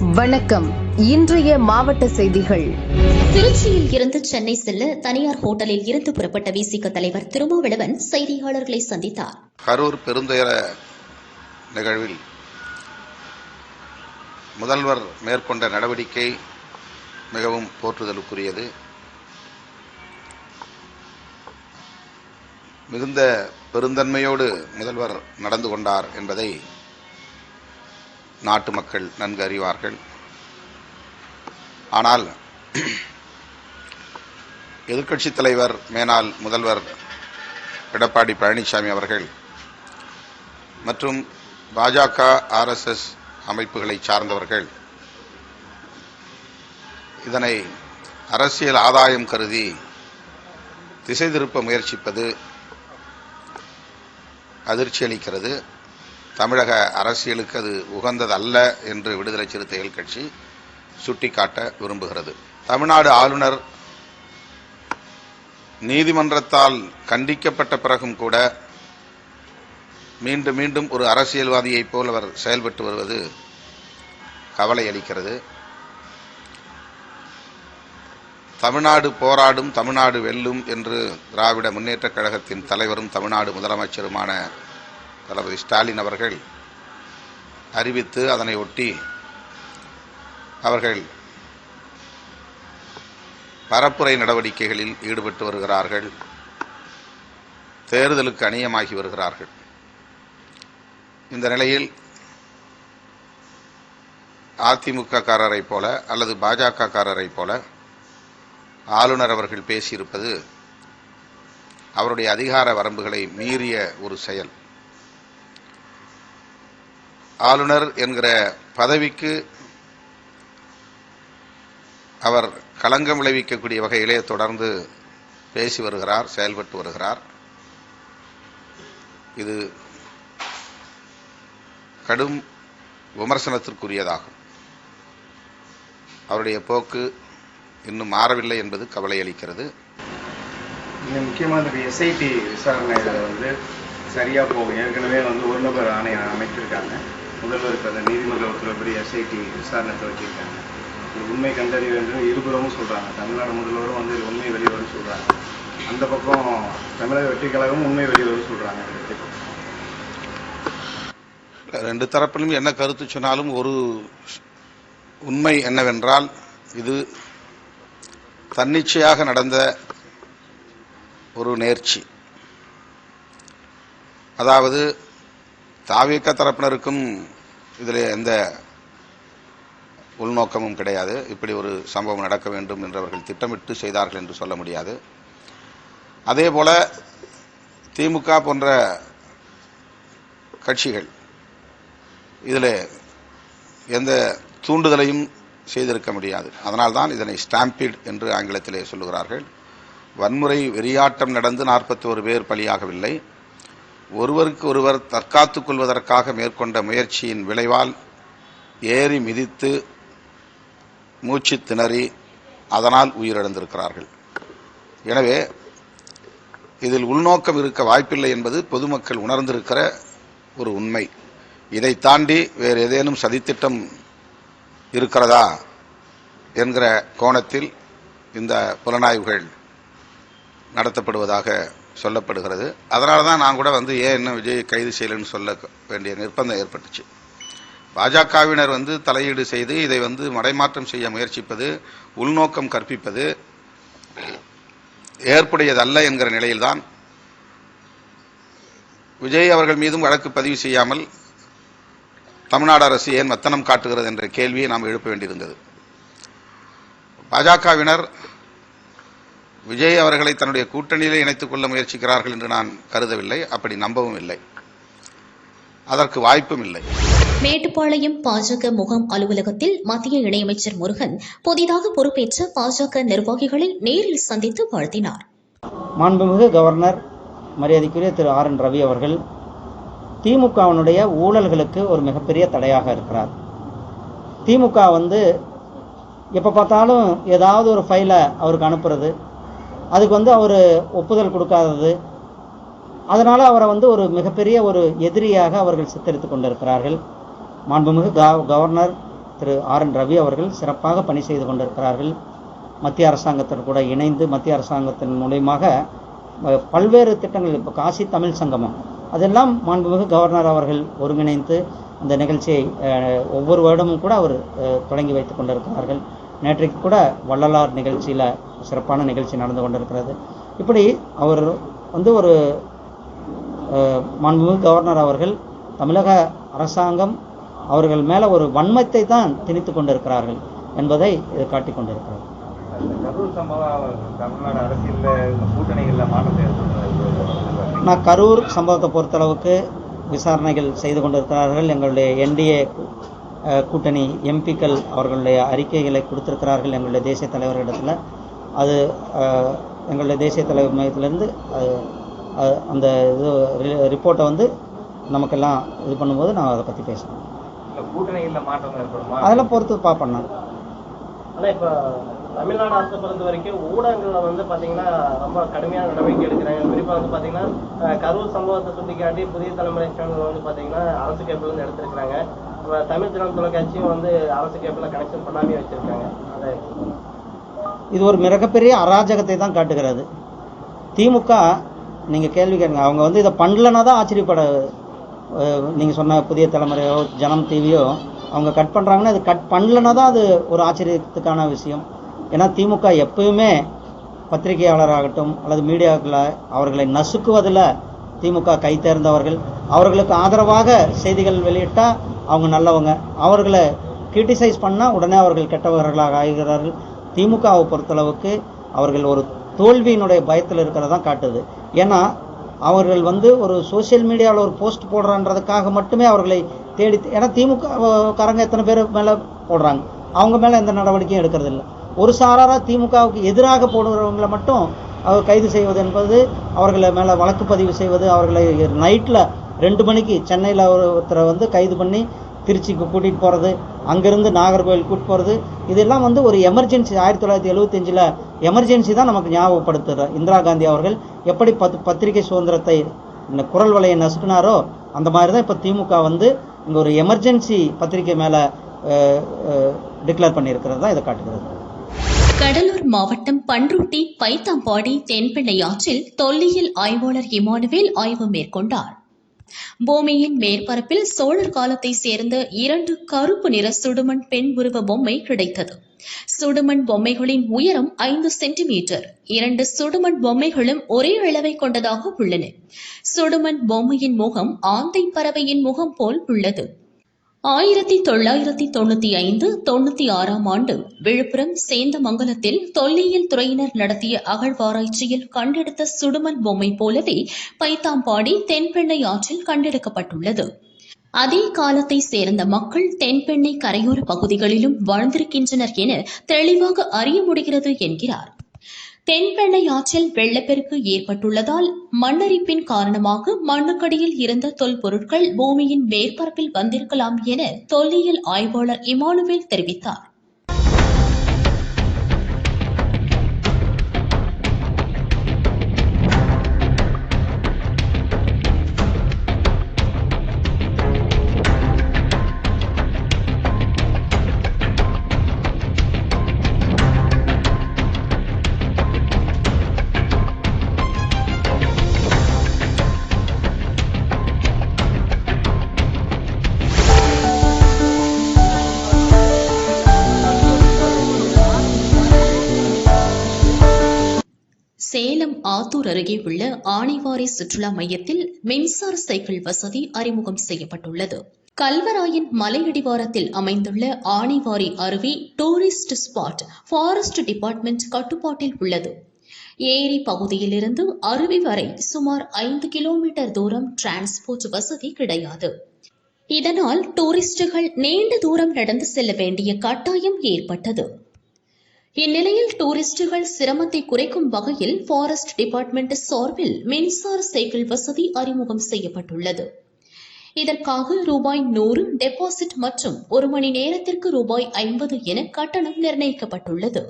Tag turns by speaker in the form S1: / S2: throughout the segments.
S1: வணக்கம். இன்றைய மாவட்ட செய்திகள்.
S2: திருச்சியில் இருந்து சென்னை செல்ல தனியார் ஹோட்டலில் இருந்து புறப்பட்ட விசிக தலைவர் திருமாவளவன் செய்தியாளர்களை சந்தித்தார்.
S3: கரூர் பெருந்துயர நிகழ்வில் முதல்வர் மேற்கொண்ட நடவடிக்கை மிகவும் போற்றுதலுக்குரியது. மிகுந்த பெருந்தன்மையோடு முதல்வர் நடந்து கொண்டார் என்பதை நாட்டு மக்கள் நன்கு அறிவார்கள். ஆனால் எதிர்க்கட்சித் தலைவர் மேனால் முதல்வர் எடப்பாடி பழனிசாமி அவர்கள் மற்றும் பாஜக ஆர்எஸ்எஸ் அமைப்புகளை சார்ந்தவர்கள் இதனை அரசியல் ஆதாயம் கருதி திசை திருப்ப முயற்சிப்பது அதிர்ச்சி அளிக்கிறது தமிழக அரசியலுக்கு அது உகந்ததல்ல என்று விடுதலை சிறுத்தைகள் கட்சி சுட்டிக்காட்ட விரும்புகிறது. தமிழ்நாடு ஆளுநர் நீதிமன்றத்தால் கண்டிக்கப்பட்ட பிறகும் கூட மீண்டும் மீண்டும் ஒரு அரசியல்வாதியைப் போல் அவர் செயல்பட்டு வருவது கவலை அளிக்கிறது. தமிழ்நாடு போராடும் தமிழ்நாடு வெல்லும் என்று திராவிட முன்னேற்றக் கழகத்தின் தலைவரும் தமிழ்நாடு முதலமைச்சருமான தளபதி ஸ்டாலின் அவர்கள் அறிவித்து அதனை ஒட்டி அவர்கள் பரப்புரை நடவடிக்கைகளில் ஈடுபட்டு வருகிறார்கள். தேர்தலுக்கு அணியமாகி வருகிறார்கள். இந்த நிலையில் அதிமுககாரரை போல அல்லது பாஜக போல ஆளுநர் அவர்கள் பேசியிருப்பது அவருடைய அதிகார வரம்புகளை மீறிய ஒரு செயல். ஆளுநர் என்கிற பதவிக்கு அவர் களங்கம் விளைவிக்கக்கூடிய வகையிலே தொடர்ந்து பேசி வருகிறார் செயல்பட்டு வருகிறார். இது கடும் விமர்சனத்திற்குரியதாகும். அவருடைய போக்கு இன்னும் மாறவில்லை என்பது கவலை அளிக்கிறது.
S4: முக்கியமாக இந்த எஸ்ஐடி விசாரணையில் வந்து சரியாக போகும். ஏற்கனவே வந்து ஒரு நபர் ஆணையம் அமைத்திருக்காங்க முதல்வர் இப்போ அந்த நீதிமன்ற உத்தரவுப்படி எஸ்ஐடி விசாரணை துவக்கியிருக்காங்க இது உண்மை கண்டறிய வேண்டும் இருபுறமும் சொல்கிறாங்க தமிழ்நாடு முதல்வரும் வந்து இது உண்மை வெளிவரும் சொல்கிறாங்க அந்த பக்கம் தமிழக வெற்றி கழகமும் உண்மை வெளிவரும் சொல்கிறாங்க
S3: ரெண்டு தரப்பிலும் என்ன கருத்து சொன்னாலும் ஒரு உண்மை என்னவென்றால் இது தன்னிச்சையாக நடந்த ஒரு நேர்ச்சி. அதாவது தாவிக தரப்பினருக்கும் இதில் எந்த உள்நோக்கமும் கிடையாது. இப்படி ஒரு சம்பவம் நடக்க வேண்டும் என்றவர்கள் திட்டமிட்டு செய்தார்கள் என்று சொல்ல முடியாது. அதே போல திமுக போன்ற கட்சிகள் இதில் எந்த தூண்டுதலையும் செய்திருக்க முடியாது. அதனால்தான் இதனை ஸ்டாம்பீட் என்று ஆங்கிலத்திலே சொல்லுகிறார்கள். வன்முறை வெறியாட்டம் நடந்து நாற்பத்தி ஒரு பேர் பலியாகவில்லை. ஒருவருக்கு ஒருவர் தற்காத்துக் கொள்வதற்காக மேற்கொண்ட முயற்சியின் விளைவால் ஏறி மிதித்து மூச்சு திணறி அதனால் உயிரிழந்திருக்கிறார்கள். எனவே இதில் உள்நோக்கம் இருக்க வாய்ப்பில்லை என்பது பொதுமக்கள் உணர்ந்திருக்கிற ஒரு உண்மை. இதை தாண்டி வேறு ஏதேனும் சதித்திட்டம் இருக்கிறதா என்கிற கோணத்தில் இந்த புலனாய்வுகள் நடத்தப்படுவதாக சொல்லப்படுகிறது. அதனால தான் நான் கூட வந்து ஏன் இன்னும் விஜய் கைது செய்யலைன்னு சொல்ல வேண்டிய நிர்பந்தம் ஏற்பட்டுச்சு. பாஜகவினர் வந்து தலையீடு செய்து இதை வந்து மடைமாற்றம் செய்ய முயற்சிப்பது உள்நோக்கம் கற்பிப்பது ஏற்புடையதல்ல என்கிற நிலையில்தான் விஜய் அவர்கள் மீதும் வழக்கு பதிவு செய்யாமல் தமிழ்நாடு அரசு ஏன் மத்தனம் காட்டுகிறது என்ற கேள்வியை நாம் எழுப்ப வேண்டியிருந்தது. பாஜகவினர் விஜய் அவர்களை தன்னுடைய கூட்டணியிலே இணைத்துக் கொள்ள முயற்சிக்கிறார்கள் என்று நான் கருதவில்லை. அப்படி நம்பவும் இல்லை. அதற்கு வாய்ப்பும் இல்லை.
S2: மேட்டுப்பாளையம் பாஜக முகாம் அலுவலகத்தில் மத்திய இணையமைச்சர் முருகன் புதிதாக பொறுப்பேற்ற பாஜக நிர்வாகிகளை நேரில் சந்தித்து வாழ்த்தினார்.
S5: மாண்புமிகு கவர்னர் மரியாதைக்குரிய திரு ஆர் என் ரவி அவர்கள் திமுகவினுடைய ஊழல்களுக்கு ஒரு மிகப்பெரிய தடையாக இருக்கிறார். திமுக வந்து எப்போ பார்த்தாலும் ஏதாவது ஒரு ஃபைலை அவருக்கு அனுப்புறது அதுக்கு வந்து அவர் ஒப்புதல் கொடுக்காதது. அதனால் அவரை வந்து ஒரு மிகப்பெரிய ஒரு எதிரியாக அவர்கள் சித்தரித்து கொண்டிருக்கிறார்கள். மாண்புமிகு கவ- கவர்னர் திரு ஆர் என் ரவி அவர்கள் சிறப்பாக பணி செய்து கொண்டிருக்கிறார்கள். மத்திய அரசாங்கத்தின் கூட இணைந்து மத்திய அரசாங்கத்தின் மூலியமாக பல்வேறு திட்டங்கள் இப்போ காசி தமிழ் சங்கமம் அதெல்லாம் மாண்புமிகு கவர்னர் அவர்கள் ஒருங்கிணைந்து அந்த நிகழ்ச்சியை ஒவ்வொரு வருடமும் கூட அவர் தொடங்கி வைத்து கொண்டிருக்கிறார்கள். நேற்றைக்கு கூட வள்ளலார் நிகழ்ச்சியில் சிறப்பான நிகழ்ச்சி நடந்து கொண்டிருக்கிறது. இப்படி அவர் வந்து ஒரு மாண்புமிகு கவர்னர் அவர்கள் தமிழக அரசாங்கம் அவர்கள் மேலே ஒரு வன்மத்தை தான் திணித்து கொண்டிருக்கிறார்கள் என்பதை இது காட்டிக் கொண்டிருக்கிறது. நான் கரூர் சம்பவத்தை பொறுத்தளவுக்கு விசாரணைகள் செய்து கொண்டிருக்கிறார்கள். எங்களுடைய என்டிஏ கூட்டணி எம்பிக்கள் அவர்களுடைய அறிக்கைகளை கொடுத்திருக்கிறார்கள் எங்களுடைய தேசிய தலைவர்களிடத்தில். அது அஹ், எங்களுடைய தேசிய தலைவர் மையத்திலேருந்து அந்த இது ரிப்போர்ட்டை வந்து நமக்கெல்லாம் இது பண்ணும்போது நான் அதை பற்றி பேசுகிறேன்
S4: இல்லை கூட்டணிகளில் மாற்றம் ஏற்படுமா?
S5: அதெல்லாம் பொறுத்து பார்ப்பேன் நான்
S6: ஆனா இப்ப தமிழ்நாடு அரசை பொறுத்த வரைக்கும் ஊடகங்கள்ல வந்து பாத்தீங்கன்னா ரொம்ப கடுமையான நடவடிக்கை எடுக்கிறாங்க. குறிப்பா வந்து பாத்தீங்கன்னா அஹ், கரூர் சம்பவத்தை சுட்டிக்காட்டி புதிய தலைமுறை சேனல் வந்து பாத்தீங்கன்னா அரசு கேபிள் வந்து எடுத்திருக்கிறாங்க. தமிழ் தினம் தொலைக்காட்சியும் வந்து அரசு கேபிள்ல கனெக்ஷன் பண்ணாமே வச்சிருக்காங்க. அதை
S5: இது ஒரு மிகப்பெரிய அராஜகத்தை தான் காட்டுகிறது. திமுக நீங்கள் கேள்வி கேளுங்க. அவங்க வந்து இதை பண்ணலன்னா தான் ஆச்சரியப்பட நீங்கள் சொன்ன புதிய தலைமுறையோ ஜனம் டிவியோ அவங்க கட் பண்ணுறாங்கன்னா அது கட் பண்ணலன்னா தான் அது ஒரு ஆச்சரியத்துக்கான விஷயம். ஏன்னா திமுக எப்பயுமே பத்திரிகையாளராகட்டும் அல்லது மீடியாக்களை அவர்களை நசுக்குவதில் திமுக கை தேர்ந்தவர்கள் அவர்களுக்கு ஆதரவாக செய்திகள் வெளியிட்டால் அவங்க நல்லவங்க. அவர்களை கிரிட்டிசைஸ் பண்ணால் உடனே அவர்கள் கெட்டவர்களாக ஆகிறார்கள். திமுகவை பொறுத்தளவுக்கு அவர்கள் ஒரு தோல்வியினுடைய பயத்தில் இருக்கிறதா காட்டுது. ஏன்னா அவர்கள் வந்து ஒரு சோஷியல் மீடியாவில் ஒரு போஸ்ட் போடுறான்றதுக்காக மட்டுமே அவர்களை தேடி ஏன்னா திமுக காரங்க எத்தனை பேர் மேலே போடுறாங்க. அவங்க மேலே எந்த நடவடிக்கையும் எடுக்கிறது இல்லை ஒரு சாராராக திமுகவுக்கு எதிராக போடுறவங்களை மட்டும் அவர் கைது செய்வது என்பது அவர்களை மேலே வழக்கு பதிவு செய்வது அவர்களை நைட்டில் ரெண்டு மணிக்கு சென்னையில் ஒருத்தரை வந்து கைது பண்ணி திருச்சிக்கு கூட்டிகிட்டு போகிறது அங்கேருந்து நாகர்கோவில் கூட்டிட்டு போகிறது இதெல்லாம் வந்து ஒரு எமர்ஜென்சி ஆயிரத்தி தொள்ளாயிரத்தி எழுபத்தஞ்சில் எமர்ஜென்சி தான் நமக்கு ஞாபகப்படுத்துகிறார் இந்திரா காந்தி அவர்கள் எப்படி பத் பத்திரிகை சுதந்திரத்தை இந்த குரல் வலையை நசுக்கினாரோ அந்த மாதிரி தான் இப்போ திமுக வந்து இங்கே ஒரு எமர்ஜென்சி பத்திரிகை மேலே டிக்ளேர் பண்ணியிருக்கிறது தான் இதை காட்டுகிறது.
S2: கடலூர் மாவட்டம் பன்ருட்டி பைத்தாம்பாடி தென்பெண்ணை ஆற்றில் தொல்லியல் ஆய்வாளர் இமானுவேல் ஆய்வு மேற்கொண்டார். பூமியின் மேற்பரப்பில் சோழர் காலத்தை சேர்ந்த இரண்டு கருப்பு நிற சுடுமண் பெண் உருவ பொம்மை கிடைத்தது. சுடுமண் பொம்மைகளின் உயரம் ஐந்து சென்டிமீட்டர். இரண்டு சுடுமண் பொம்மைகளும் ஒரே அளவை கொண்டதாக உள்ளன. சுடுமண் பொம்மையின் முகம் ஆந்தை பறவையின் முகம் போல் உள்ளது. ஆயிரத்தி தொள்ளாயிரத்தி தொண்ணூத்தி ஐந்து தொண்ணூத்தி ஆறாம் ஆண்டு விழுப்புரம் சேந்தமங்கலத்தில் தொல்லியல் துறையினர் நடத்திய அகழ்வாராய்ச்சியில் கண்டெடுத்த சுடுமண் பொம்மை போலவே பைத்தாம்பாடி தென்பெண்ணை ஆற்றில் கண்டெடுக்கப்பட்டுள்ளது. அதே காலத்தை சேர்ந்த மக்கள் தென்பெண்ணை கரையோர பகுதிகளிலும் வாழ்ந்திருக்கின்றனர் என தெளிவாக அறிய முடிகிறது என்கிறார். தென்பெண்ணை ஆற்றில் வெள்ளப்பெருக்கு ஏற்பட்டுள்ளதால் மண்ணரிப்பின் காரணமாக மண்ணுக்கடியில் இருந்த தொல்பொருட்கள் பூமியின் மேற்பரப்பில் வந்திருக்கலாம் என தொல்லியல் ஆய்வாளர் இமானுவேல் தெரிவித்தார். அருகே உள்ள ஆனைவாரி சுற்றுலா மையத்தில் மின்சார சைக்கிள் வசதி அறிமுகம் செய்யப்பட்டுள்ளது. கல்வராயன் மலையடிவாரத்தில் அமைந்துள்ள ஆனைவாரி அருவி டூரிஸ்ட் ஸ்பாட் ஃபாரஸ்ட் டிபார்ட்மெண்ட் கட்டுப்பாட்டில் உள்ளது. ஏரி பகுதியிலிருந்து அருவி வரை சுமார் ஐந்து கிலோமீட்டர் தூரம் டிரான்ஸ்போர்ட் வசதி கிடையாது. இதனால் டூரிஸ்டுகள் நீண்ட தூரம் நடந்து செல்ல வேண்டிய கட்டாயம் ஏற்பட்டது. இந்நிலையில் டூரிஸ்டுகள் சிரமத்தை குறைக்கும் வகையில் ஃபாரஸ்ட் டிபார்ட்மெண்ட் சார்பில் மின்சார சைக்கிள் வசதி அறிமுகம் செய்யப்பட்டுள்ளது. இதற்காக ரூபாய் நூறு டெபாசிட் மற்றும் ஒரு மணி நேரத்திற்கு ரூபாய் ஐம்பது என கட்டணம் நிர்ணயிக்கப்பட்டுள்ளது.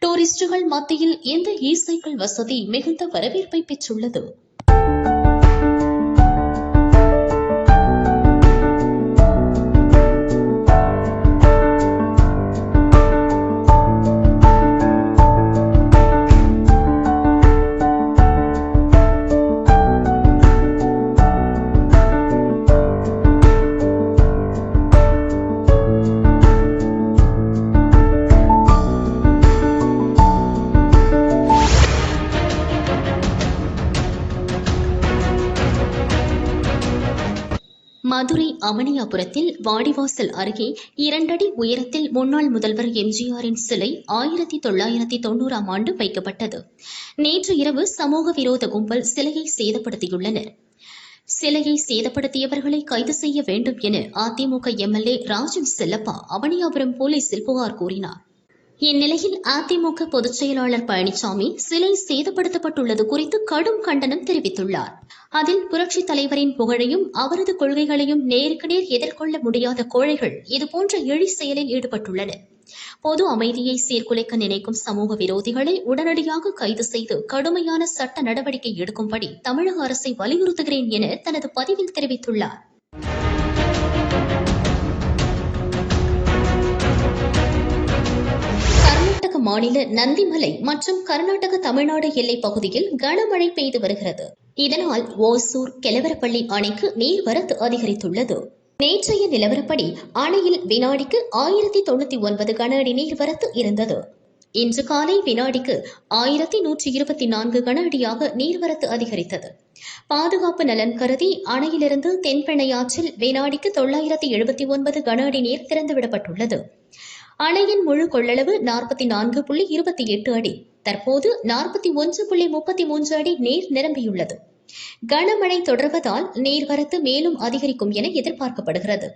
S2: டூரிஸ்டுகள் மத்தியில் இந்த இ சைக்கிள் வசதி மிகுந்த வரவேற்பை பெற்றுள்ளது. அமனியாபுரத்தில் வாடிவாசல் அருகே இரண்டடி உயரத்தில் முன்னாள் முதல்வர் எம்ஜிஆரின் சிலை ஆயிரத்தி தொள்ளாயிரத்தி தொண்ணூறாம் ஆண்டு வைக்கப்பட்டது. நேற்று இரவு சமூக விரோத கும்பல் சிலையை சேதப்படுத்தியுள்ளனர். சிலையை சேதப்படுத்தியவர்களை கைது செய்ய வேண்டும் என அதிமுக எம்எல்ஏ ராஜன் செல்லப்பா அவனியாபுரம் போலீசில் புகார் கூறினார். இந்நிலையில் அதிமுக பொதுச் செயலாளர் பழனிசாமி சிலை சேதப்படுத்தப்பட்டுள்ளது குறித்து கடும் கண்டனம் தெரிவித்துள்ளார். அதில் புரட்சித் தலைவரின் புகழையும் அவரது கொள்கைகளையும் நேருக்கு நேர் எதிர்கொள்ள முடியாத கோழைகள் இதுபோன்ற எழி செயலில் ஈடுபட்டுள்ளனர் பொது அமைதியை சீர்குலைக்க நினைக்கும் சமூக விரோதிகளை உடனடியாக கைது செய்து கடுமையான சட்ட நடவடிக்கை எடுக்கும்படி தமிழக அரசை வலியுறுத்துகிறேன் என தனது பதிவில் தெரிவித்துள்ளார். மாநில நந்திமலை மற்றும் கர்நாடக தமிழ்நாடு எல்லைப் பகுதியில் கனமழை பெய்து வருகிறது. இதனால் ஓசூர் கெலவரப்பள்ளி அணைக்கு நீர்வரத்து அதிகரித்துள்ளது. நேற்றைய நிலவரப்படி அணையில் வினாடிக்கு ஆயிரத்தி தொண்ணூத்தி ஒன்பது கன அடி நீர்வரத்து இருந்தது. இன்று காலை வினாடிக்கு ஆயிரத்தி நூற்றி இருபத்தி நான்கு கன அடியாக நீர்வரத்து அதிகரித்தது. பாதுகாப்பு நலன் கருதி அணையிலிருந்து தென்பெண்ணையாற்றில் வினாடிக்கு தொள்ளாயிரத்தி எழுபத்தி ஒன்பது கன அடி நீர் திறந்துவிடப்பட்டுள்ளது. அணையின் முழு கொள்ளளவு நாற்பத்தி நான்கு புள்ளி இருபத்தி எட்டு அடி. தற்போது நாற்பத்தி ஒன்று புள்ளி முப்பத்தி மூன்று அடி நீர் நிரம்பியுள்ளது. கனமழை தொடர்வதால் நீர்வரத்து மேலும் அதிகரிக்கும் என எதிர்பார்க்கப்படுகிறது.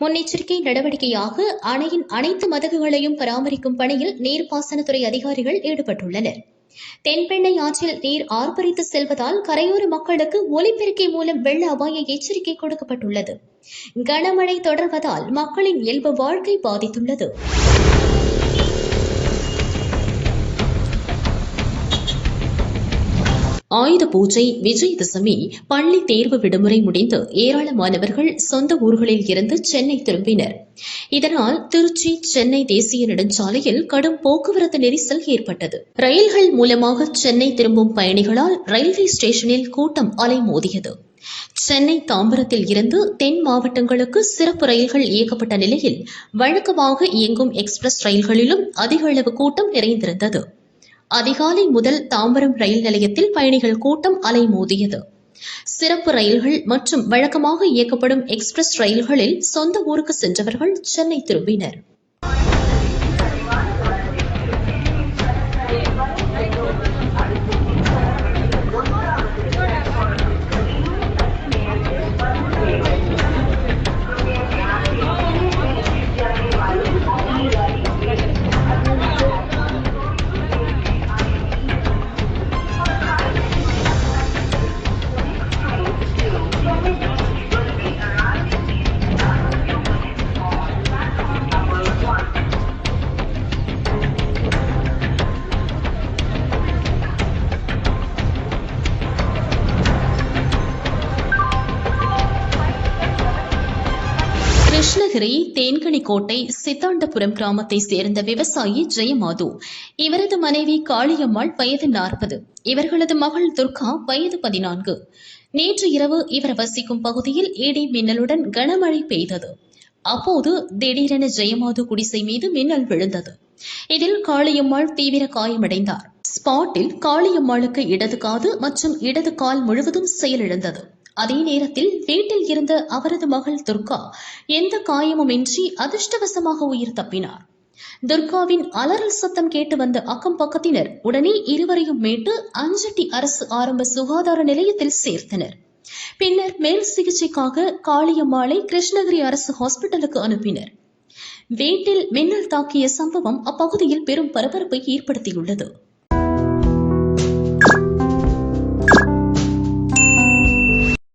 S2: முன்னெச்சரிக்கை நடவடிக்கையாக அணையின் அனைத்து மதகுகளையும் பராமரிக்கும் பணியில் நீர்ப்பாசனத்துறை அதிகாரிகள் ஈடுபட்டுள்ளனர். தென்பெண்ணை ஆற்றில் நீர் ஆர்ப்பரித்து செல்வதால் கரையோர மக்களுக்கு ஒலிபெருக்கி மூலம் வெள்ள அபாய எச்சரிக்கை கொடுக்கப்பட்டுள்ளது. கனமழை தொடர்வதால் மக்களின் இயல்பு வாழ்க்கை பாதித்துள்ளது. ஆயுத பூஜை விஜயதசமி பள்ளி தேர்வு விடுமுறை முடிந்து ஏராளமானவர்கள் சொந்த ஊர்களில் இருந்து சென்னை திரும்பினர். இதனால் திருச்சி சென்னை தேசிய நெடுஞ்சாலையில் கடும் போக்குவரத்து நெரிசல் ஏற்பட்டது. ரயில்கள் மூலமாக சென்னை திரும்பும் பயணிகளால் ரயில்வே ஸ்டேஷனில் கூட்டம் அலைமோதியது. சென்னை தாம்பரத்தில் இருந்து தென் மாவட்டங்களுக்கு சிறப்பு ரயில்கள் இயக்கப்பட்ட நிலையில் வழக்கமாக இயங்கும் எக்ஸ்பிரஸ் ரயில்களிலும் அதிக அளவு கூட்டம் நிறைந்திருந்தது. அதிகாலை முதல் தாம்பரம் ரயில் நிலையத்தில் பயணிகள் கூட்டம் அலைமோதியது. சிறப்பு ரயில்கள் மற்றும் வழக்கமாக இயக்கப்படும் எக்ஸ்பிரஸ் ரயில்களில் சொந்த ஊருக்கு சென்றவர்கள் சென்னை திரும்பினர். கோட்டை சித்தாண்டபுரம் கிராமத்தை சேர்ந்த விவசாயி ஜெயமாது. இவரது மனைவி காளியம்மாள் வயது நாற்பது. இவர்களது மகள் துர்கா வயது பதினான்கு. நேற்று இரவு இவர் வசிக்கும் பகுதியில் இடி மின்னலுடன் கனமழை பெய்தது. அப்போது திடீரென ஜெயமாது குடிசை மீது மின்னல் விழுந்தது. இதில் காளியம்மாள் தீவிர காயமடைந்தார். ஸ்பாட்டில் காளியம்மாளுக்கு இடது காது மற்றும் இடது கால் முழுவதும் செயலிழந்தது. அதே நேரத்தில் வீட்டில் இருந்த அவரது மகள் துர்கா எந்த காயமுமின்றி அதிர்ஷ்டவசமாக உயிர் தப்பினார். துர்காவின் அலறல் சத்தம் கேட்டு வந்த அக்கம் பக்கத்தினர் உடனே இருவரையும் மீட்டு அஞ்சட்டி அரசு ஆரம்ப சுகாதார நிலையத்தில் சேர்த்தனர். பின்னர் மேல் சிகிச்சைக்காக காளியம்மாளை கிருஷ்ணகிரி அரசு ஹாஸ்பிட்டலுக்கு அனுப்பினர். வீட்டில் மின்னல் தாக்கிய சம்பவம் அப்பகுதியில் பெரும் பரபரப்பை ஏற்படுத்தியுள்ளது.